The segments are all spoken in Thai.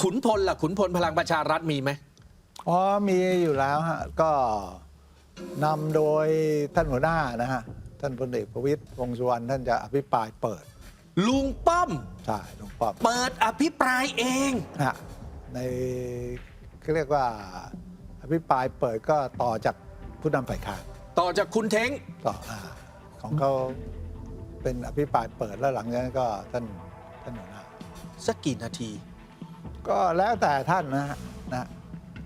ขุนพลล่ะขุนพลพลังประชารัฐมีไหมอ๋อมีอยู่แล้วฮะก็นำโดยท่านหัวหน้านะฮะท่านพลเอกประวิตยวงษ์สุวรรณท่านจะอภิปรายเปิดลุงป้อม ใช่หลวงป้อมเปิดอภิปรายเอง ฮะในเขาเรียกว่าอภิปรายเปิดก็ต่อจากผู้นำฝ่ายค้านต่อจากคุณเท้งต่ออาของเขาเป็นอภิปรายเปิดแล้วหลังจากนั้นก็ท่านท่านหัวหน้า สักกี่นาที ก็แล้วแต่ท่านนะฮะนะ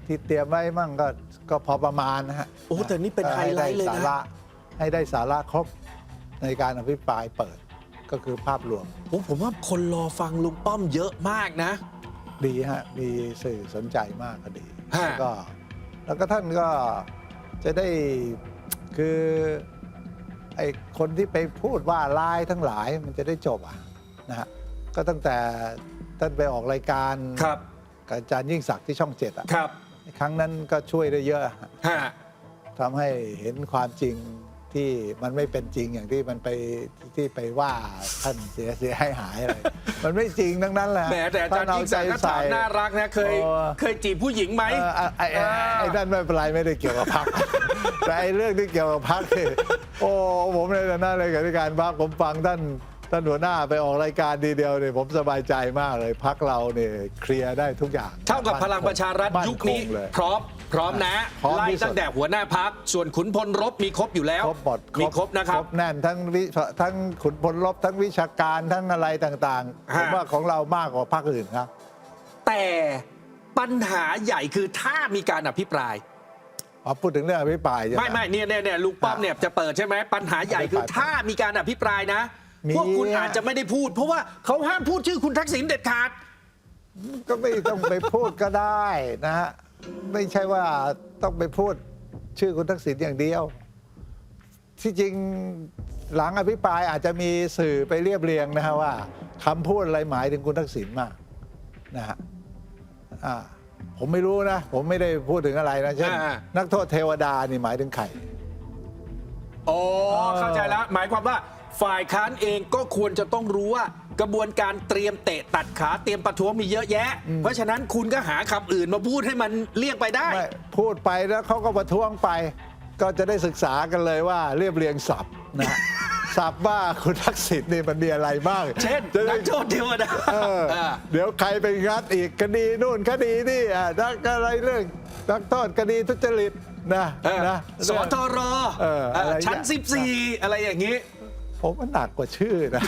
ที่เตรียมไว้มั่งก็ก็พอประมาณนะฮะโอ้แต่นี่เป็นไฮไลท์เลยนะ ให้ด้สาระให้ได้สาระครบในการอภิปรายเปิดก็คือภาพรวมโอ้ผมว่าคนรอฟังลุงป้อมเยอะมากนะ ดีฮะมีสื่อสนใจมากก็ดีฮะ แล้วก็แล้วก็ท่านก็จะได้คือไอ้คนที่ไปพูดว่าลายทั้งหลายมันจะได้จบอะนะฮะก็ตั้งแต่ ท่านไปออกรายการครับกับอาจารย์ยิ่งศักดิ์ที่ช่องเจ็ดอะครับครั้งนั้นก็ช่วยได้เยอะฮะฮะทำให้เห็นความจริงที่มันไม่เป็นจริงอย่างที่มันไปที่ไปว่าท่านเสียเสียหายหายอะไรมันไม่จริงทั้งนั้นแหละแหมแต่อาจารย์ท่นยิ่งศักดิ์ก็ถามน่ารักนะเคยโอ้เคยจีบผู้หญิงไหมเออไอ้ไอ้ไอ้ไอ้นั่นไม่เป็นไรไม่ได้เกี่ยวกับพักแต่ไอ้เรื่องที่เกี่ยวกับพักนี่โอ้ผมในฐานะเลยกับการพักผมฟังท่าน ท่านหัวหน้าไปออกรายการดีเดียวเนี่ยผมสบายใจมากเลยพักเราเนี่ยเคลียร์ได้ทุกอย่างเท่ากับพลังประชารัฐมั่ยุคนี้งเลยพร้อมพร้อมนะพร้อมไล่ที่สุดตั้งแต่หัวหน้าพักส่วนขุนพลรบมีครบอยู่แล้วครบหมดมีครบนะครับครบแน่นทั้งวิทั้งขุนพลลบทั้งวิชาการทั้งอะไรต่างๆฮะผมว่าของเรามากกว่าภาคอื่นครับ แต่ปัญหาใหญ่คือถ้ามีการอภิปรายอ๋อพูดถึงเรื่องอภิปรายใช่ไหมไม่ไม่เนี่ยเนี่ยเนี่ยลุงป้อมเนี่ยจะเปิดใช่ไหมปัญหาใหญ่คืออภิปรายถ้ามีการอภิปรายนะ มีพวกคุณอาจจะไม่ได้พูด เพราะว่าเขาห้ามพูดชื่อคุณทักษิณเด็ดขาด ก็ไม่ต้องไปพูดก็ได้นะฮะไม่ใช่ว่าต้องไปพูดชื่อคุณทักษิณอย่างเดียว ที่จริงหลังอภิปรายอาจจะมีสื่อไปเรียบเรียงนะฮะว่าคำพูดอะไรหมายถึงคุณทักษิณมากนะฮะอ่าผมไม่รู้นะ ผมไม่ได้พูดถึงอะไรนะเช่นอ่า นักโทษเทวดานี่หมายถึงใคร อ๋อเข้าใจแล้ว หมายความว่า ฝ่ายค้านเองก็ควรจะต้องรู้ว่ากระบวนการเตรียมเตะตัดขาเตรียมประท้วงมีเยอะแยะ เพราะฉะนั้นคุณก็หาคำอื่นมาพูดให้มันเลี่ยงไปได้ ไม่พูดไปแล้วเขาก็ประท้วงไป ก็จะได้ศึกษากันเลยว่าเรียบเรียงศัพท์นะศัพท์ว่าคุณทักษิณนี่มันมีอะไรบ้างเช่นจะได้นักโทษเทวดาเอออ่า เดี๋ยวใครไปงัดอีกคดีนู่นคดีนี่อะนักอะไรเรื่องนักโทษคดีทุจริตนะเออนะ สทรเอออะไรชั้นอย่าง14 อะไรอย่างนี้ ผมว่าหนักกว่าชื่อนะ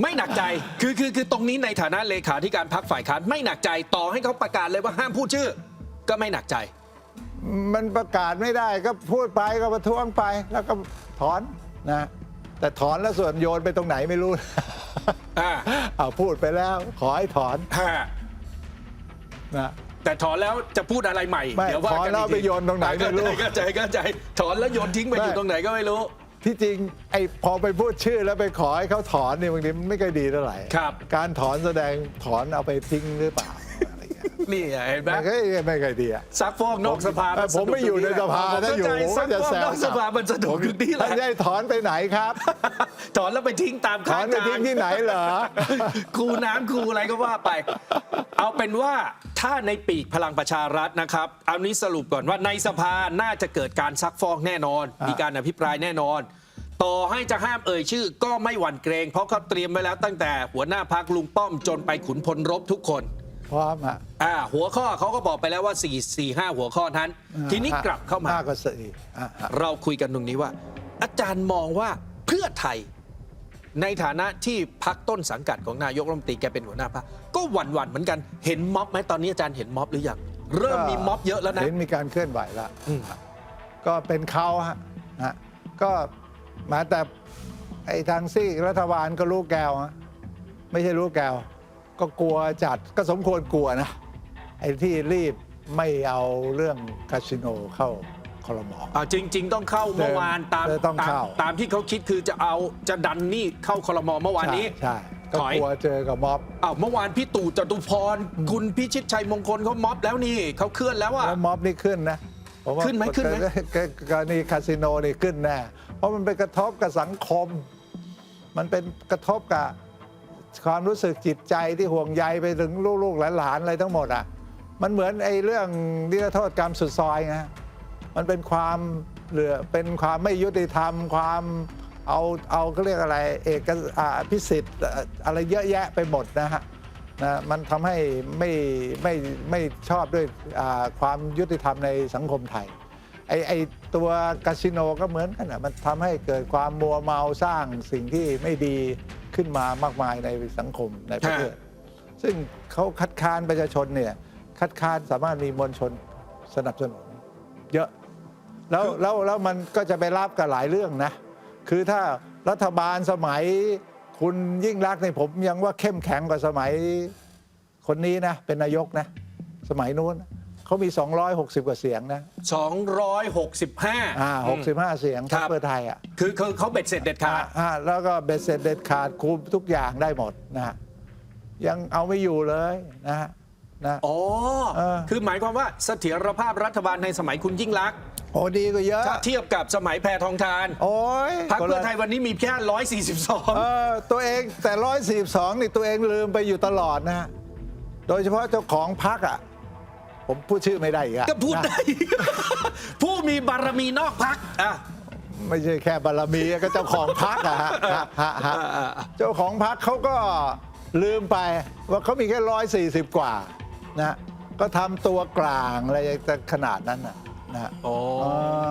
ไม่หนักใจ คือคือคือตรงนี้ในฐานะเลขาธิการพักฝ่ายค้านไม่หนักใจต่อให้เขาประกาศเลยว่าห้ามพูดชื่อ ก็ไม่หนักใจ มันประกาศไม่ได้ก็พูดไปก็ประท้วงไป แล้วก็ถอนนะ แต่ถอนแล้วส่วนโยนไปตรงไหนไม่รู้อ่า เอาพูดไปแล้ว ขอให้ถอนฮะนะ แต่ถอนแล้วจะพูดอะไรใหม่ ไม่เดี๋ยวว่าถอนกันแล้วอีกไปทีโยนตรงไหนไม่รู้ เข้าใจเข้าใจถอนแล้วโยนทิ้งไปอยู่ไม่ตรงไหนก็ไม่รู้ ที่จริงไอ้พอไปพูดชื่อแล้วไปขอให้เขาถอนเนี่ยบางทีมันไม่ค่อยดีเท่าไหร่ ครับ การถอนแสดงถอนเอาไปทิ้งหรือเปล่า อะไรเงี้ยนี่ไงเห็นไหมมันก็ไม่ค่อยดีอะซักฟอกนอกสภาเออผมไม่อยู่ในสภาผมถ้าอยู่เข้าใจผมซัก็กจะแซวฟอกนอกสภามันสนุกอยู่นี่แหละท่านจะให้ถอนไปไหนครับ ถอนแล้วไปทิ้งตามถข้าองนไปทางทิ้งที่ไหนเหรอคูน้ำคูอะไรก็ว่าไป เอาเป็นว่าถ้าในปีกพลังประชารัฐนะครับ เอานี้สรุปก่อนว่าในสภาน่าจะเกิดการซักฟอกแน่นอน อ่ามี มีการอภิปรายแน่นอน ต่อให้จะห้ามเอ่ยชื่อ ก็ไม่หวั่นเกรง เพราะเขาเตรียมไว้แล้วตั้งแต่หัวหน้าพักลุงป้อมจนไปขุนพลรบทุกคน พร้อมฮะอ่าหัวข้อเขาก็บอกไปแล้วว่า 4 4 5 หัวข้อนั้น ทีนี้กลับเข้ามา ห้าก็สี่อะฮะเราคุยกันตรงนี้ว่า อาจารย์มองว่าเพื่อไทย ในฐานะที่พักต้นสังกัดของนายกรัฐมนตรีแกเป็นหัวหน้าพรรคก็หวั่นหวั่นๆเหมือนกันเห็นม็อบไหมตอนนี้อาจารย์เห็นม็อบหรือยังเริ่มมีม็อบเยอะแล้วนะ เห็นมีการเคลื่อนไหวแล้ว อืม ก็เป็นเขาฮะนะก็มาแต่ไอ้ทางซีกรัฐบาลก็รู้แก้วฮะไม่ใช่รู้แก้ว ก็กลัวจัดก็สมควรกลัวนะ ไอ้ที่รีบไม่เอาเรื่องคาสิโนเข้าคอรมอ อ่าจริง ๆ ต้องเข้าเมื่อวานตามเออต้องตามเข้า ตามที่เขาคิดคือจะเอาจะดันนี่เข้าคอรมอเมื่อวานนี้ ใช่ใช่ก็ถอย กลัวเจอกับม็อบ อ้าวเมื่อวานพี่ตู่จตุพร คุณพิชิตชัยมงคลเขาม็อบแล้วนี่เขาเคลื่อนแล้วอะ แล้วม็อบนี่ขึ้นนะผมว่าขึ้นไหมขึ้นไหมกกกรณีคาสิโนนี่ขึ้นแน่เพราะมันไปกระทบกับสังคม มันเป็นกระทบกับ ความรู้สึกจิตใจที่ห่วงใยไปถึงลูกๆหลานๆอะไรทั้งหมดอะมันเหมือนไอ้เรื่องนิรโทษกรรมสุดซอยไงมันเป็นความเหลือเป็นความไม่ยุติธรรม ความเอาเอาก็เรียกอะไร เอกอ่าพิสิทธิ์อะไรเยอะแยะไปหมดนะฮะนะมันทำให้ไม่ไม่ไม่ชอบด้วยความยุติธรรมในสังคมไทยไอไอตัวคาสิโนก็เหมือนกันอะมันทำให้เกิดความมัวเมาสร้างสิ่งที่ไม่ดี ขึ้นมามากมายในสังคมในประเทศ ซึ่งเขาคัดค้านประชาชนเนี่ยคัดค้านสามารถมีมวลชนสนับสนุน เยอะแล้วแล้วแล้วมันก็จะไปรับกับหลายเรื่องนะ คือถ้ารัฐบาลสมัยคุณยิ่งรักษณ์ในยผมยังว่าเข้มแข็งกว่าสมัยคนนี้นะ เป็นนายกนะ สมัยนู้น เขามี 260 กว่าเสียงนะ265 อ่า65 เสียงพรรคเพื่อไทยอะคือคือเขาเบ็ดเสร็จเด็ดขาด อ่าแล้วก็เบ็ดเสร็จเด็ดขาดคุมทุกอย่างได้หมดนะฮะยังเอาไม่อยู่เลยนะฮะนะ อ๋อ เออ คือหมายความว่าเสถียรภาพรัฐบาลในสมัยคุณยิ่งรักษณ์โอ้ดีกว่าเยอะ ถ้าเทียบกับสมัยแพทองทานโอ้ยพรรคเพื่อคนละไทยวันนี้มีแค่ เอ142 อตัวเองแต่ร้อยสี่สองนี่ตัวเองลืมไปอยู่ตลอดนะฮะโดยเฉพาะเจ้าของพักอะ ผมพูดชื่อไม่ได้อีกอะก็พูดนะได้ผู้มีบารมีนอกพักอะ ไม่ใช่แค่บารมีก็เจ้าของพักอะฮะฮะฮะฮะอ่า เจ้าของพักเขาก็ลืมไปว่าเขามีแค่ร้อยสี่สิบกว่านะก็ทำตัวกลางอะไรจะขนาดนั้นน่ะนะอ๋อเอ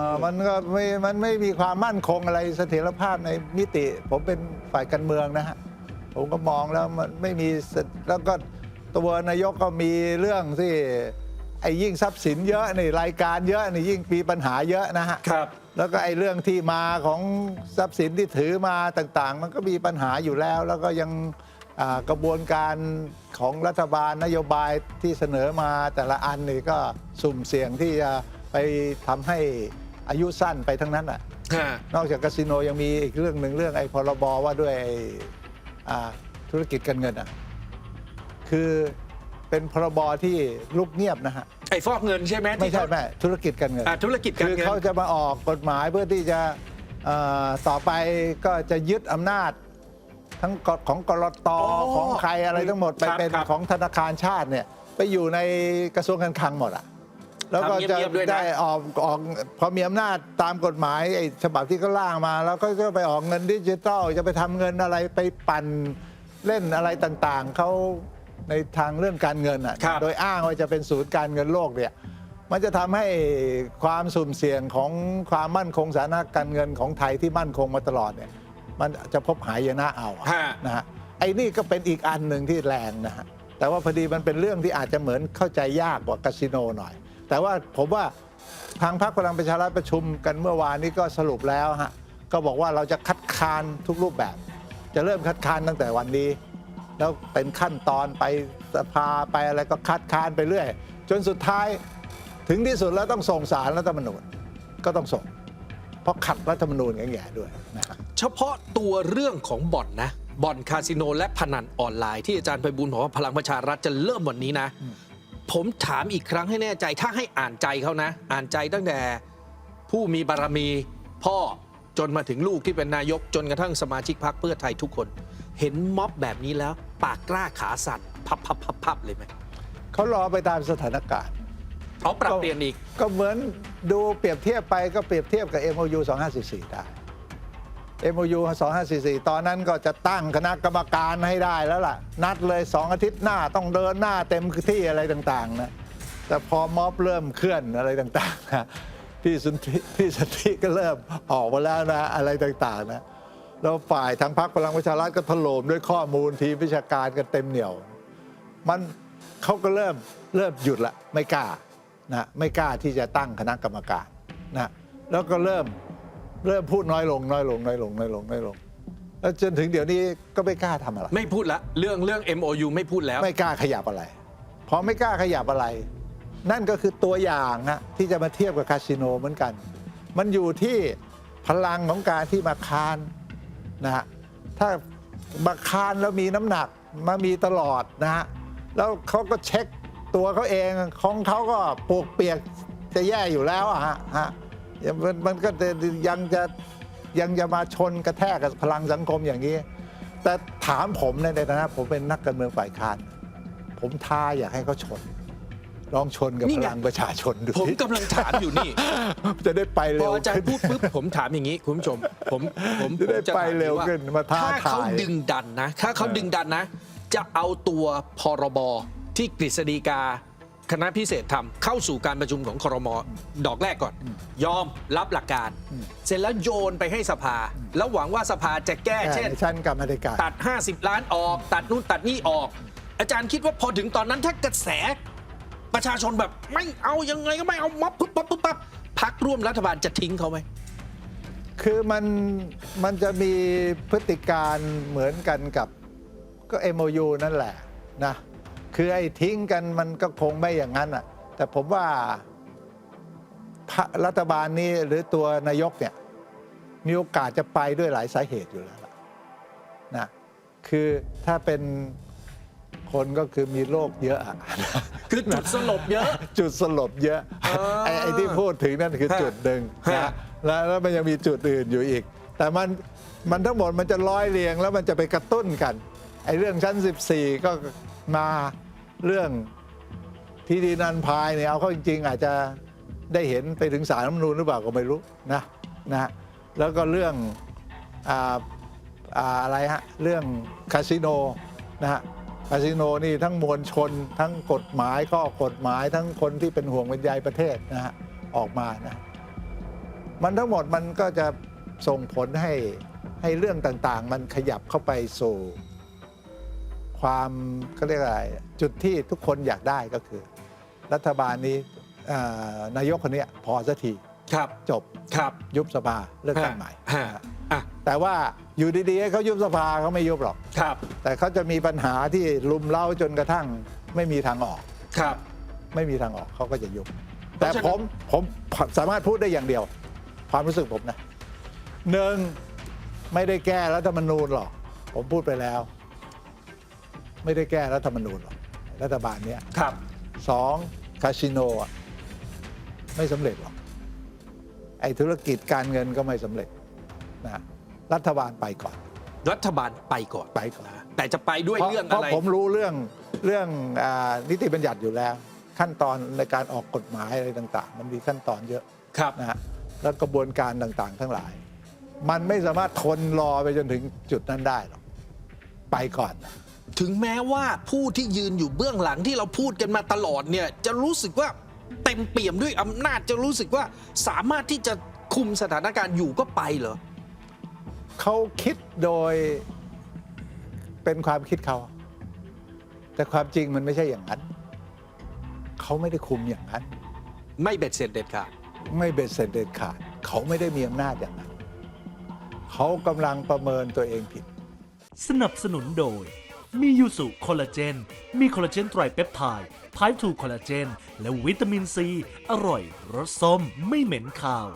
อมันก็ไม่มันไม่มีความมั่นคงอะไรเสถียรภาพในมิติ ผมเป็นฝ่ายการเมืองนะฮะ ผมก็มองแล้วมันไม่มีเสแล้วก็ตัวนายกก็มีเรื่องที่ไอ้ยิ่งทรัพย์สินเยอะนี่รายการเยอะนี่ยิ่งมีปัญหาเยอะนะฮะครับแล้วก็ไอ้เรื่องที่มาของทรัพย์สินที่ถือมาต่างๆ มันก็มีปัญหาอยู่แล้ว แล้วก็ยังอ่ากระบวนการของรัฐบาลนโยบายที่เสนอมาแต่ละอันนี่ก็สุ่มเสี่ยงที่จะไปทำให้อายุสั้นไปทั้งนั้นอะฮะนอกจากคาสิโนยังมีอีกเรื่องหนึ่งเรื่องไอ้พรบว่าด้วยไอ้อ่าธุรกิจการเงินอะคือเป็นพรบที่ลุกเงียบนะฮะ ไอ้ฟอกเงินใช่ไหมไม่ที่ใช่เขาแม่ธุรกิจการเงิน อะธุรกิจการคือเงิน เขาจะมาออกกฎหมายเพื่อที่จะเอ่อต่อไปก็จะยึดอำนาจ ทั้งกฎของกรตอ๋อของใครอะไรทั้งหมด ไปครับเป็นครับของธนาคารชาติเนี่ย ไปอยู่ในกระทรวงการคลังหมดอะ แล้วก็ทำจะเงียบๆด้วยนะ ได้ออกออกพอมีอำนาจตามกฎหมายไอ้ฉบับที่เขาล่างมา แล้วก็จะไปออกเงินดิจิทัลจะไปทำเงินอะไรไปปั่นเล่นอะไรต่างๆเขา ในทางเรื่องการเงินอะครับ โดยอ้างว่าจะเป็นศูนย์การเงินโลกเนี่ยมันจะทำให้ความสุ่มเสี่ยงของความมั่นคงสถานะการเงินของไทยที่มั่นคงมาตลอดเนี่ยมันจะพบหายนะเอาอะ ฮะ นะฮะไอ้นี่ก็เป็นอีกอันหนึ่งที่แรงนะฮะแต่ว่าพอดีมันเป็นเรื่องที่อาจจะเหมือนเข้าใจยากกว่าคาสิโนหน่อย แต่ว่าผมว่าทางพรรคพลังประชารัฐประชุมกันเมื่อวานนี้ก็สรุปแล้วฮะก็บอกว่าเราจะคัดค้านทุกรูปแบบ จะเริ่มคัดค้านตั้งแต่วันนี้ แล้วเป็นขั้นตอนไปสภาไปอะไรก็คัดค้านไปเรื่อย จนสุดท้ายถึงที่สุดแล้วต้องส่งสารรัฐธรรมนูญก็ต้องส่ง เพราะขัดรัฐธรรมนูญแง่ๆด้วยนะครับเฉพาะตัวเรื่องของบ่อนนะบ่อนคาสิโนและพนันออนไลน์ที่อาจารย์ไพบูลบอกว่าพลังประชารัฐจะเริ่มวันนี้นะ ผมถามอีกครั้งให้แน่ใจถ้าให้อ่านใจเขานะ อ่านใจตั้งแต่ผู้มีบารมีพ่อจนมาถึงลูกที่เป็นนายกจนกระทั่งสมาชิกพรรคเพื่อไทยทุกคน เห็นม็อบแบบนี้แล้ว ปากกล้าขาสั่นพับพับพับพับเลยไหมเขารอไปตามสถานการณ์เขาปรับเปลี่ยนอีก ก็เหมือนดูเปรียบเทียบไปก็เปรียบเทียบกับ MOU 2544 ได้ MOU 2544 ตอนนั้นก็จะตั้งคณะกรรมการให้ได้แล้วล่ะ นัดเลย 2 อาทิตย์หน้าต้องเดินหน้าเต็มที่อะไรต่างๆนะแต่พอม็อบเริ่มเคลื่อนอะไรต่างๆนะพี่สุนทรพี่สันติก็เริ่มออกมาแล้วนะอะไรต่างๆนะ แล้วฝ่ายทางพรรคพลังประชารัฐก็ถล่มด้วยข้อมูลทีมวิชาการกันเต็มเหนียว มันเขาก็เริ่มเริ่มหยุดละไม่กล้านะไม่กล้าที่จะตั้งคณะกรรมการนะแล้วก็เริ่มเริ่มพูดน้อยลงน้อยลงน้อยลงน้อยลงน้อยลงแล้วจนถึงเดี๋ยวนี้ก็ไม่กล้าทำอะไรไม่พูดละเรื่องเรื่อง MOU ไม่พูดแล้ว ไม่กล้าขยับอะไรพอไม่กล้าขยับอะไร นั่นก็คือตัวอย่างนะที่จะมาเทียบกับคาสิโนเหมือนกัน มันอยู่ที่พลังของการที่มาคาน นะฮะถ้ามาคานแล้วมีน้ำหนักมามีตลอดนะฮะแล้วเขาก็เช็คตัวเขาเองของเขาก็ปวกเปียกจะแย่อยู่แล้วอะฮะฮะมันมันก็จะยังจะยังจะมาชนกระแทกกับพลังสังคมอย่างนี้ แต่ถามผมในในฐานะผมเป็นนักการเมืองฝ่ายค้าน ผมท้าอยากให้เขาชน ลองชนกับนี่พไง ลังประชาชนดูผมสิกำลังถามอยู่นี่ จะได้ไปพเร็อวอาจารขึ้ย์น พูดปุ๊บผมถามอย่างนี้คุณผู้ชม ผมผมจะได้ผมไปเร็วถาขึ้นมาท้าถ้าเขาทาย ดึงดันนะ ถ้าเขาดึงดันนะ จะเอาตัวพรบที่กฤษฎีกา คณะพิเศษทำเข้าสู่การประชุมของครมดอกแรกก่อน ยอมรับหลักการ เสร็จแล้วโยนไปให้สภา แล้วหวังว่าสภาจะแก้เช่น ชั้นกรรมาธิการ ตัด 50 ล้านออก ตัดนู่นตัดนี่ออก อาจารย์คิดว่าพอถึงตอนนั้นถ้ากระแส ประชาชนแบบไม่เอายังไงก็ไม่เอาม็อบปุ๊บปั๊บปุ๊บปั๊บพักร่วมรัฐบาลจะทิ้งเขาไหม คือมันมันจะมีพฤติการเหมือนกันกับก็ MOU นั่นแหละนะ คือไอ้ทิ้งกันมันก็คงไม่อย่างนั้นอะ แต่ผมว่าพระรัฐบาลนี้หรือตัวนายกเนี่ย มีโอกาสจะไปด้วยหลายสาเหตุอยู่แล้วล่ะนะ คือถ้าเป็น คนก็คือมีโรคเยอะอะ คือจุดสลบเยอะ จุดสลบเยอะอ่าไอ้ไอ้ที่พูดถึงนั่นคือฮะจุดหนึ่งฮะนะแล้วแล้วมันยังมีจุดอื่นอยู่อีก แต่มันมันทั้งหมดมันจะร้อยเรียงแล้วมันจะไปกระตุ้นกันไอ้เรื่องชั้น 14 ก็มาเรื่องที่ดินอันพายเนี่ยเอาเข้าจริงๆอาจจะได้เห็นไปถึงสารรัฐธรรมนูญหรือเปล่าก็ไม่รู้นะนะแล้วก็เรื่อง อ่าอ่าอะไรฮะ เรื่องคาสิโนนะฮะ คาสิโนนี่ทั้งมวลชน ทั้งกฎหมายข้อกฎหมายทั้งคนที่เป็นห่วงเป็นใยประเทศนะฮะออกมานะมันทั้งหมดมันก็จะส่งผลให้ให้เรื่องต่างๆ มันขยับเข้าไปสู่ความเขาเรียกอะไรจุดที่ทุกคนอยากได้ก็คือ รัฐบาลนี้นายกคนนี้พอสักที ครับจบครับยุบสภาเลือกตั้งใหม่ฮะอะแต่ว่าอยู่ดีๆให้เขายุบสภาเขาไม่ยุบหรอกครับ แต่เขาจะมีปัญหาที่ลุมเล้าจนกระทั่งไม่มีทางออกครับ ไม่มีทางออกเขาก็จะยุบเพแต่ราะฉะนั้นผมผมสามารถพูดได้อย่างเดียว ความรู้สึกผมนะหนึ่งไม่ได้แก้รัฐธรรมนูญหรอก ผมพูดไปแล้ว ไม่ได้แก้รัฐธรรมนูญหรอกรัฐบาลเนี้ยครับสองคาสิโนอะไม่สำเร็จหรอก ไอ้ธุรกิจการเงินก็ไม่สำเร็จนะรัฐบาลไปก่อนรัฐบาลไปก่อนไปก่อนแต่จะไปด้วยเพราะเรื่องเพอะราะไร ผมรู้เรื่องเรื่องอานิติบัญญัติอยู่แล้ว ขั้นตอนในการออกกฎหมายอะไรต่างๆ มันมีขั้นตอนเยอะ ครับ นะฮะแล้วกระบวนการต่างๆ ทั้งหลาย มันไม่สามารถทนรอไปจนถึงจุดนั้นได้หรอกไปก่อนถึงแม้ว่าผู้ที่ยืนอยู่เบื้องหลังที่เราพูดกันมาตลอดเนี่ย จะรู้สึกว่า เต็มเปี่ยมด้วยอำนาจจะรู้สึกว่าสามารถที่จะคุมสถานการณ์อยู่ก็ไปเหรอ เขาคิดโดยเป็นความคิดเขา แต่ความจริงมันไม่ใช่อย่างนั้น เขาไม่ได้คุมอย่างนั้น ไม่เบ็ดเสร็จเด็ดขาดไม่เบ็ดเสร็จเด็ดขาด เขาไม่ได้มีอำนาจอย่างนั้น เขากำลังประเมินตัวเองผิด สนับสนุนโดย มียูสุคอลลาเจน มีคอลลาเจนไตรเปปไทด์ไพร์ทูคอลลาเจน และวิตามินซี อร่อย รสส้ม ไม่เหม็นคาว